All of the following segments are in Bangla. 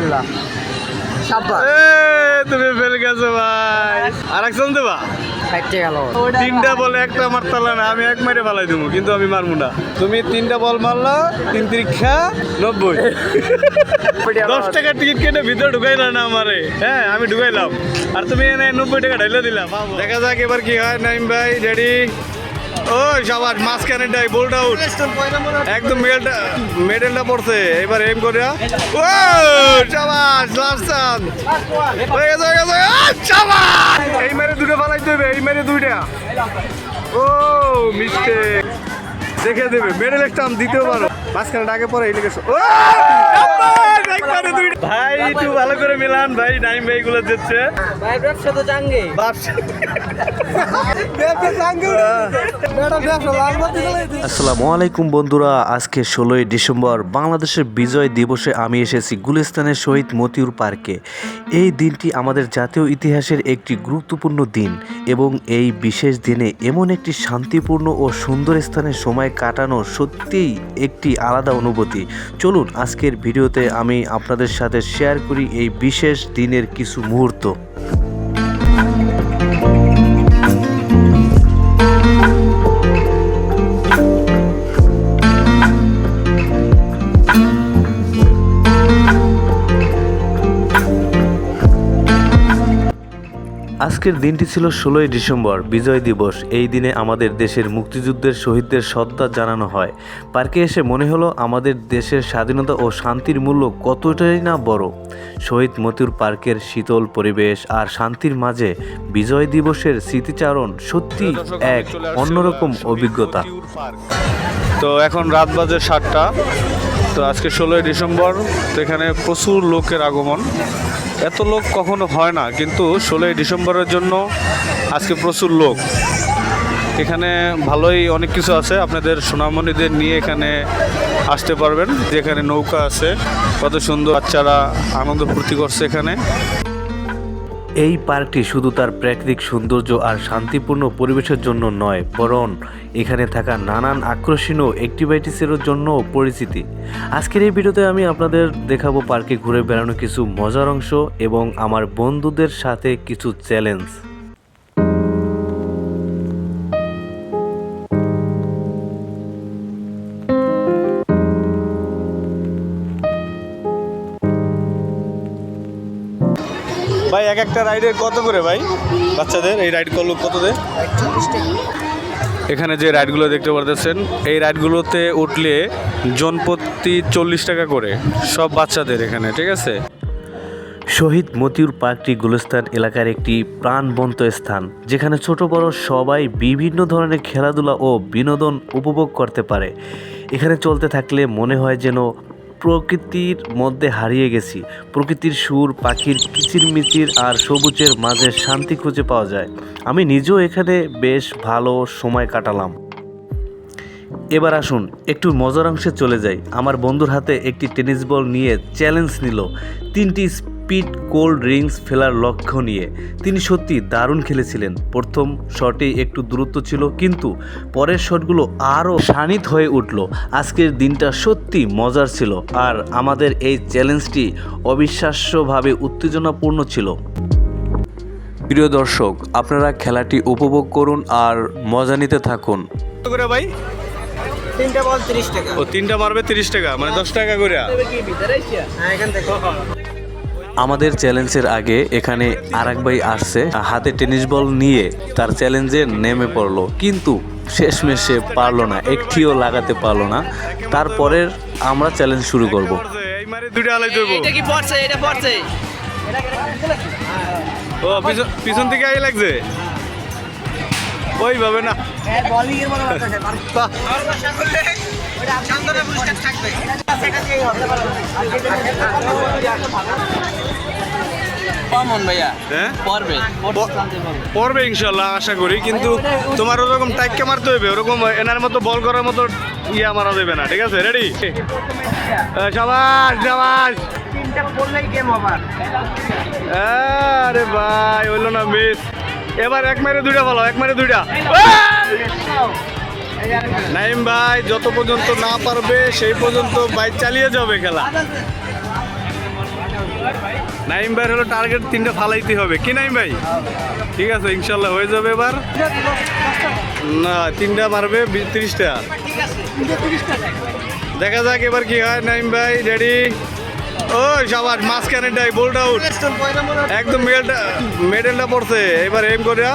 আলহামদুলিল্লাহ। এ, তুমি ফেল গেছো ভাই। আর একজন দেবা তিনটা বলে একটা মারতালা না আমি এক মারে ফালাই দেবো কিন্তু আমি মারবো না। তুমি তিনটা বল মারলা তিন তিরিক্ষা নব্বই। দশ টাকা টিকিট কেটে ভিতরে ঢুকাইলা না আমারে। হ্যাঁ আমি ঢুকাইলাম। আর তুমি নব্বই টাকা ঢাইলে দিলাম দেখা যাক এবার কি হয় নাইম ভাই রেডি। ও সবার মাঝখানে ডাই বোল্ড আউট একদম মেডেলটা মেডেলটা পড়ছে। এবার এম করে ও সাবাস লাস্ট হয়ে গেছে হয়ে গেছে সাবাস। এই মেরে দুটো ফালাই দেবে এই মেরে দুইটা। ও মিস্টেক দেখে দেবে মেডেল একটা দিতেও পারো। মাঝখানে ডাকে পরে এই দুইটা। ভাই, একটু ভালো করে মিলান। ভাই, নাইম ভাই গুলো দিচ্ছে। ভাই ব্যবসা তো আসসালামু আলাইকুম বন্ধুরা আজকে ষোলোই ডিসেম্বর বাংলাদেশের বিজয় দিবসে আমি এসেছি গুলিস্তানের শহীদ মতিউর পার্কে। এই দিনটি আমাদের জাতীয় ইতিহাসের একটি গুরুত্বপূর্ণ দিন এবং এই বিশেষ দিনে এমন একটি শান্তিপূর্ণ ও সুন্দর স্থানে সময় কাটানো সত্যিই একটি আলাদা অনুভূতি। চলুন আজকের ভিডিওতে আমি আপনাদের সাথে শেয়ার করি এই বিশেষ দিনের কিছু মুহূর্ত। আজকের দিনটি ছিল ষোলোই ডিসেম্বর, বিজয় দিবস। এই দিনে আমাদের দেশের মুক্তিযুদ্ধের শহীদদের শ্রদ্ধা জানানো হয়। পার্কে এসে মনে হলো আমাদের দেশের স্বাধীনতা ও শান্তির মূল্য কতটাই না বড়। শহীদ মতিউর পার্কের শীতল পরিবেশ আর শান্তির মাঝে বিজয় দিবসের স্মৃতিচারণ সত্যি এক অন্যরকম অভিজ্ঞতা। তো এখন রাত বাজে সাতটা। তো আজকে ষোলোই ডিসেম্বর, তো এখানে প্রচুর লোকের আগমন। এত লোক কখনো হয় না, কিন্তু ষোলোই ডিসেম্বরের জন্য আজকে প্রচুর লোক। এখানে ভালোই অনেক কিছু আছে, আপনাদের সোনামণিদের নিয়ে এখানে আসতে পারবেন, যেখানে নৌকা আছে, কত সুন্দর বাচ্চারা আনন্দ ফুর্তি করছে এখানে। এই পার্কটি শুধু তার প্রাকৃতিক সৌন্দর্য আর শান্তিপূর্ণ পরিবেশের জন্য নয়, বরং এখানে থাকা নানান আকর্ষণীয় অ্যাক্টিভিটিসের জন্য পরিচিতি। আজকের এই ভিডিওতে আমি আপনাদের দেখাবো পার্কে ঘুরে বেড়ানো কিছু মজার অংশ এবং আমার বন্ধুদের সাথে কিছু চ্যালেঞ্জ। ভাই এক একটা রাইডের কত করে ভাই বাচ্চাদের? এই রাইড করল কত দে এখানে যে রাইডগুলো দেখতে পারতেছেন এই রাইডগুলোতে উঠলে জনপ্রতি চল্লিশ টাকা করে সব বাচ্চাদের এখানে ঠিক আছে? শহীদ মতিউর পার্কটি গুলস্তান এলাকার একটি প্রাণবন্ত স্থান যেখানে ছোট বড় সবাই বিভিন্ন ধরনের খেলাধুলা ও বিনোদন উপভোগ করতে পারে। এখানে চলতে থাকলে মনে হয় যেন প্রকৃতির মধ্যে হারিয়ে গেছি। প্রকৃতির সুর, পাখির কিচিরমিচির আর সবুজের মাঝে শান্তি খুঁজে পাওয়া যায়। আমি নিজেও এখানে বেশ ভালো সময় কাটালাম। এবার আসুন একটু মজার অংশে চলে যাই। আমার বন্ধুর হাতে একটি টেনিস বল নিয়ে চ্যালেঞ্জ নিল। তিনটি স্পিড কোল্ড ড্রিঙ্কস ফেলার লক্ষ্য নিয়ে। তিনি সত্যি দারুণ খেলেছিলেন। প্রথম শটেই একটু দূরত্ব ছিল কিন্তু পরের শটগুলো আরও শানিত হয়ে উঠল। আজকের দিনটা সত্যি মজার ছিল আর আমাদের এই চ্যালেঞ্জটি অবিশ্বাস্যভাবে উত্তেজনাপূর্ণ ছিল। প্রিয় দর্শক আপনারা খেলাটি উপভোগ করুন আর মজা নিতে থাকুন। করে ভাই তিনটা বল তিরিশ টাকা। ও তিনটা মারবে তিরিশ টাকা মানে দশ টাকা করে হ্যাঁ এখান থেকে। আমাদের চ্যালেঞ্জের আগে এখানে আরাক ভাই আসছে হাতে টেনিস বল নিয়ে তার চ্যালেঞ্জে নেমে পড়ল। কিন্তু শেষমেশ সে পারল না একটিও লাগাতে পারল না। তারপরের আমরা চ্যালেঞ্জ শুরু করব। এই মারে দুইটা আলাই দেবো এটা কি পড়ছে? এটা পড়ছে? ও পিছন পিছন থেকে আই লাগছে? ভাইয়া। হ্যাঁ? পড়বে। প- পড়বে ইনশাল্লাহ আশা করি। কিন্তু তোমার ওরকম টাইককে মারতে হবে ওরকম এনার মতো বল করার মতো ইয়া মারা দেবে না ঠিক আছে? রেডি সবাস সবাস। তিনটা বললেই গেম ওভার আরে ভাই হইল না মিস এবার এক মারে দুইটা ভালো এক মারে দুইটা। নাইম ভাই যত পর্যন্ত না পারবে সেই পর্যন্ত বাইক চালিয়ে যাবে খেলা। নাইম ভাই হলো টার্গেট তিনটা ফালাইতে হবে। কি নাইম ভাই? ঠিক আছে ইনশাল্লাহ হয়ে যাবে এবার। না তিনটা মারবে তিরিশটা। দেখা যাক এবার কি হয়। নাইম ভাই রেডি ও সবার মাঝখানে ডাই বোল্ড আউট একদম মেডেলটা মেডেলটা পড়ছে। এবার এম করে ও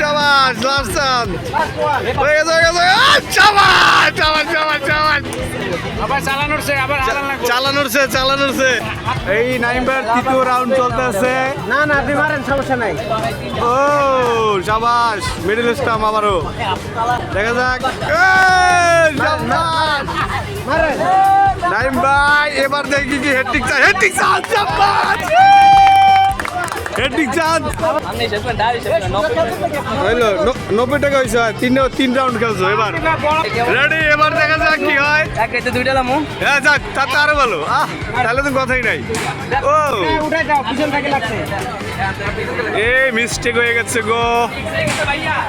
চাবাস লাস্ট চান হয়ে গেছে হয়ে গেছে আহ, চাবাস চাবাস চাবাস চাবাস আবার চালানোর সে আবার হালান চালানোর সে এই নাইম্বার তৃতীয় রাউন্ড চলতেছে না না আপনি মারেন সমস্যা নাই। ও মিডল স্টাম আবারও। দেখা যাক। মারেন। নাইম ভাই এবার দেখি কি হেডটিক চান হেডটিক চান শাবাশ হেডটিক চান? হইল নব্বই টাকা। হয়েছে তিন তিন রাউন্ড খেলছো এবার। রেডি এবার দেখা যাক কি হয়। দুইটা লামু। হ্যাঁ যাক তার তো আরও ভালো। আহ তাহলে তো কথাই নাই। ও। মিস্টেক হয়ে গেছে গো।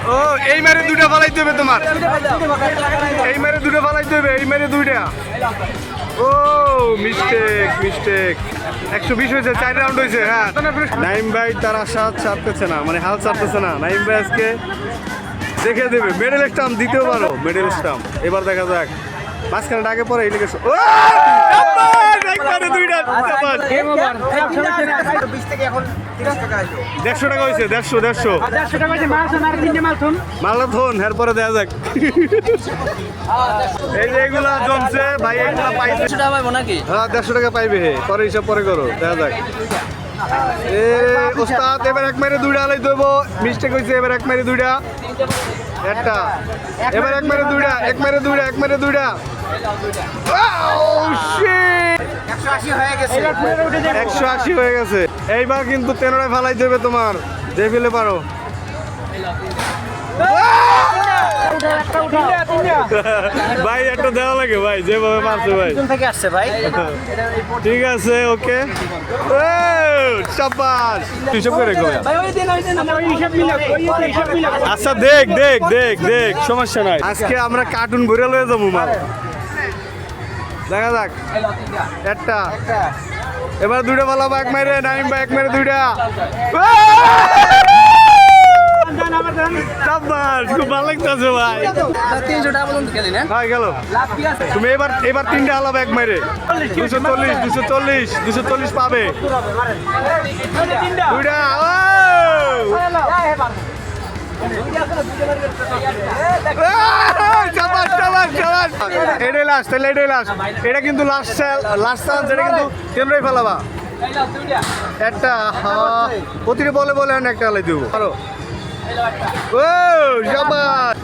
ও এই মারে দুটা ফালাইতে হবে তোমার। এই মারে দুটো ফালাইতে হবে এই মারে দুইটা। ও মিস্টেক মিস্টেক একশো বিশ হয়েছে চার রাউন্ড হয়েছে হ্যাঁ। নাইম ভাই তার আশা ছাড়তেছে না মানে হাল ছাড়তেছে না। নাইম ভাই আজকে দেখে দেবে মেডেল স্টাম্প দিতেও পারো মেডেল স্টাম্প এবার দেখা যাক মাঝখানে ডাকে পরে এই এখন তিরিশ টাকা আসবে দেড়শো টাকা হয়েছে দেড়শো দেড়শো। মালাথন এরপরে দেওয়া যাক। এই যে এগুলা জমছে ভাই এগুলা পাইছে। টাকা হ্যাঁ দেড়শো টাকা পাইবে হে পরে হিসাব পরে করো দেখা যাক। ওস্তাদ এবার এক মাইরে দুইটা আলাই দেব মিস্টেক হয়েছে এবার এক মাইরে দুইটা। একটা। এবার এক মাইরে দুইটা এক মাইরে দুইটা এক মাইরে দুইটা। একশো আশি হয়ে গেছে। একশো আশি হয়ে গেছে। এইবার কিন্তু তেরোটায় ফালাই দেবে তোমার। যে ফেলে পারো। ভাই একটা দেওয়া লাগে ভাই যেভাবে মারছে ভাই। থেকে আসছে ভাই। ঠিক আছে ওকে। চাপাস হিসাব করে আচ্ছা দেখ দেখ দেখ দেখ সমস্যা নাই। আজকে আমরা কার্টুন ঘুরে লয়ে যাব মাল। দেখা যাক। একটা। এবার দুইটা বলা এক মেরে নাইম বা এক মেরে দুইটা। তিনটা চল্লিশ চল্লিশ চল্লিশ পাবে। লাস্ট এটাই লাস্ট এটা কিন্তু এটা কিন্তু কেন্দ্রই ফেলাবা? একটা প্রতিটি বলে বলে একটা আলাই দেবো। আহ, চাপাস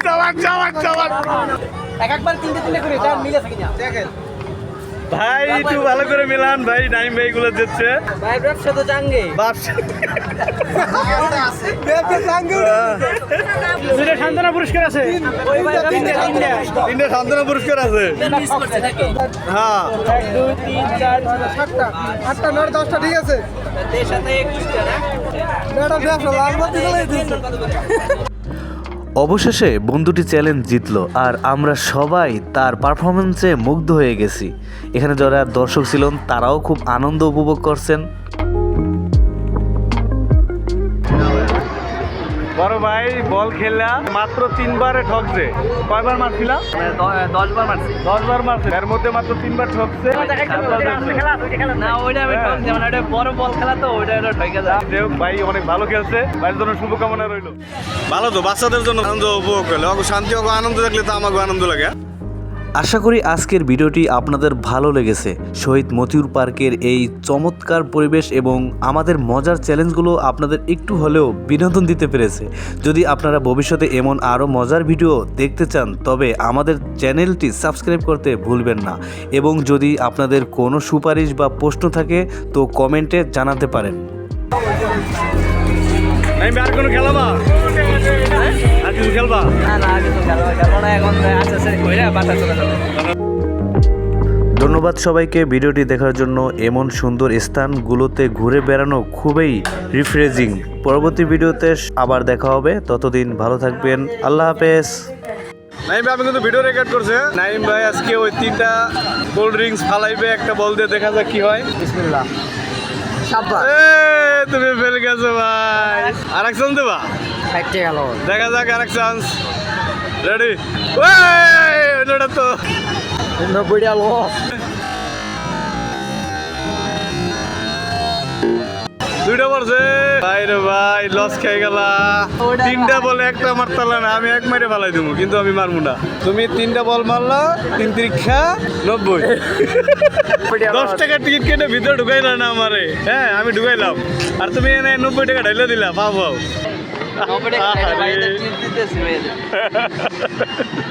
চাপাস চাপাস চাপাস এক একবার তিনটে তিনটে করে মিলে থাকি না দেখেন। ভাই একটু ভালো করে মিলান ভাই নাইম ভাই গুলো দিচ্ছে। ভাই ব্যবসা তো জাঙ্গে। দুটো সান্ত্বনা পুরস্কার আছে। ওই তিনটে সান্ত্বনা পুরস্কার। আছে। হ্যাঁ। এক দুই তিন চার সাতটা। আটটা নয় দশটা ঠিক আছে। ম্যাডাম ব্যবসা অবশেষে বন্ধুটি চ্যালেঞ্জ জিতল আর আমরা সবাই তার পারফরমেন্সে মুগ্ধ হয়ে গেছি। এখানে যারা দর্শক ছিলেন, তারাও খুব আনন্দ উপভোগ করছেন। বড় ভাই বল খেললা মাত্র তিনবারে ঠকছে। কয়বার মারছিলাম? দশ বার মারছি। দশ বার মারছে। এর মধ্যে মাত্র তিনবার ঠকছে। না ওইটা আমি হ্যাঁ। ঠকছি মানে ওইটা বড় বল খেলা তো ওইটা ওটা ঠকে যায়। যাই হোক, ভাই অনেক ভালো খেলছে। ভাইয়ের জন্য শুভকামনা রইল। ভালো তো বাচ্চাদের জন্য আনন্দ উপভোগ করলে। শান্তি হোক আনন্দ দেখলে তো আমাকে আনন্দ লাগে আশা করি আজকের ভিডিওটি আপনাদের ভালো লেগেছে। শহীদ মতিউর পার্কের এই চমৎকার পরিবেশ এবং আমাদের মজার চ্যালেঞ্জগুলো আপনাদের একটু হলেও বিনোদন দিতে পেরেছে। যদি আপনারা ভবিষ্যতে এমন আরও মজার ভিডিও দেখতে চান, তবে আমাদের চ্যানেলটি সাবস্ক্রাইব করতে ভুলবেন না। এবং যদি আপনাদের কোনো সুপারিশ বা প্রশ্ন থাকে, তো কমেন্টে জানাতে পারেন। খেলাবা? আর কিছু খেলবা না না আগে তো না এখন কইরা বাতা চলে যাবে ধন্যবাদ সবাইকে ভিডিওটি দেখার জন্য। এমন সুন্দর স্থানগুলোতে ঘুরে বেড়ানো খুবই রিফ্রেজিং পরবর্তী ভিডিওতে আবার দেখা হবে। ততদিন ভালো থাকবেন। আল্লাহ হাফেজ। নাইম ভাই আমি কিন্তু ভিডিও রেকর্ড করছে। নাইম ভাই আজকে ওই তিনটা কোল্ড ড্রিঙ্কস ফালাইবে একটা বল দিয়ে দেখা যাক কি হয়। বিসমিল্লাহ। তুমি ফেল গেছো ভাই। আর এক চান্স ফাইটে গেল দেখা যাক আর এক চান্স রেডি ওটা তো। নব্বই টাকা লস দুইটা পড়ছে। ভাই রে ভাই লস খেয়ে গেলা। তিনটা বলে একটা মারতালা না আমি এক মারে ফালাই দেবো কিন্তু আমি মারবো না। তুমি তিনটা বল মারলা তিন তিরিক্ষা নব্বই। দশ টাকা টিকিট কেটে ভিতরে ঢুকাইলা না আমারে। হ্যাঁ আমি ঢুকাইলাম। আর তুমি এনে নব্বই টাকা ঢাইলে দিলা পাও পাও। আরে।